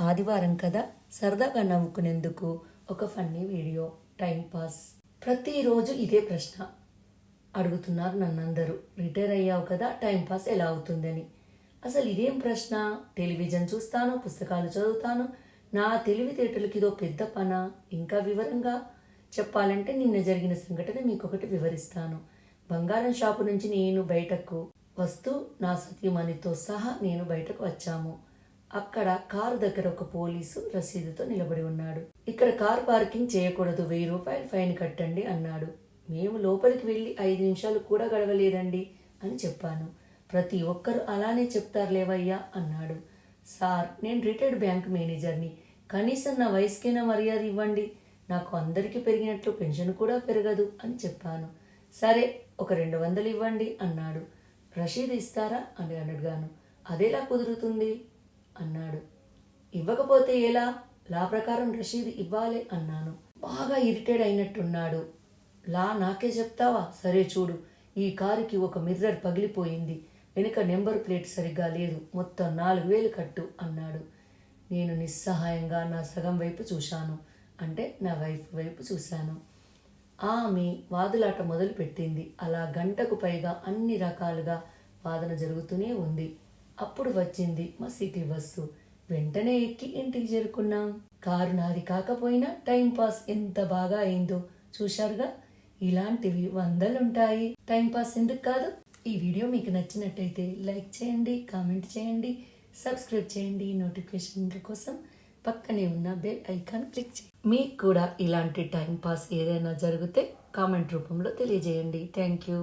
ఆదివారం కదా? సరదాగా నవ్వుకునేందుకు ఒక ఫన్నీ వీడియో టైం పాస్. ప్రతిరోజు ఇదే ప్రశ్న. అడుగుతున్నారు నన్నందరూ. రిటైర్ అయ్యావు కదా టైం పాస్ ఎలా అవుతుందని. అసలు ఇదేం ప్రశ్న? టెలివిజన్ చూస్తాను పుస్తకాలు చదువుతాను. నా తెలివితేటలకి ఇదో పెద్ద పన? ఇంకా వివరంగా? చెప్పాలంటే నిన్న జరిగిన సంఘటన మీకు ఒకటి వివరిస్తాను. బంగారం షాపు నుంచి నేను బయటకు వస్తూ నా సతీమణితో సహా నేను బయటకు వచ్చాము. అక్కడ కారు దగ్గర ఒక పోలీసు రసీదుతో నిలబడి ఉన్నాడు. ఇక్కడ కార్ పార్కింగ్ చేయకూడదు వెయ్యి రూపాయలు ఫైన్ కట్టండి అన్నాడు. మేము లోపలికి వెళ్ళి ఐదు నిమిషాలు కూడా గడవలేదండి అని చెప్పాను. ప్రతి ఒక్కరు అలానే చెప్తారు లేవయ్యా అన్నాడు. సార్ నేను రిటైర్డ్ బ్యాంక్ మేనేజర్ని. కనీసం నా వయసుకైనా మర్యాద ఇవ్వండి. నాకు అందరికీ పెరిగినట్లు పెన్షన్ కూడా పెరగదు అని చెప్పాను. సరే ఒక రెండు వందలు ఇవ్వండి అన్నాడు. రషీద్ ఇస్తారా? అని అడిగాను. అదేలా కుదురుతుంది? అన్నాడు. ఇవ్వకపోతే ఎలా? లా ప్రకారం రషీద్ ఇవ్వాలి అన్నాను. బాగా ఇరిటేట్ అయినట్టున్నాడు. లా నాకే చెప్తావా? సరే చూడు. ఈ కారుకి ఒక మిర్రర్ పగిలిపోయింది. వెనుక నెంబర్ ప్లేట్ సరిగ్గా లేదు. మొత్తం నాలుగు వేలు కట్టు అన్నాడు. నేను నిస్సహాయంగా నా సగం వైపు చూశాను. అంటే నా వైఫ్ వైపు చూశాను. ఆమె వాదులాట మొదలుపెట్టింది. అలా గంటకు పైగా అన్ని రకాలుగా వాదన జరుగుతూనే ఉంది. అప్పుడు వచ్చింది మా సిటీ బస్సు. వెంటనే ఎక్కి ఇంటికి చేరుకున్నాం. కారు నాది కాకపోయినా టైం పాస్ ఎంత బాగా అయిందో చూశారుగా? ఇలాంటివి వందలుంటాయి. టైం పాస్ ఎందుకు కాదు? ఈ వీడియో మీకు నచ్చినట్టయితే లైక్ చేయండి కామెంట్ చేయండి సబ్స్క్రైబ్ చేయండి. నోటిఫికేషన్ల కోసం పక్కనే ఉన్న బెల్ ఐకాన్ క్లిక్ చేయండి. మీకు కూడా ఇలాంటి టైం పాస్ ఏదైనా జరిగితే కామెంట్ రూపంలో తెలియజేయండి. Thank you.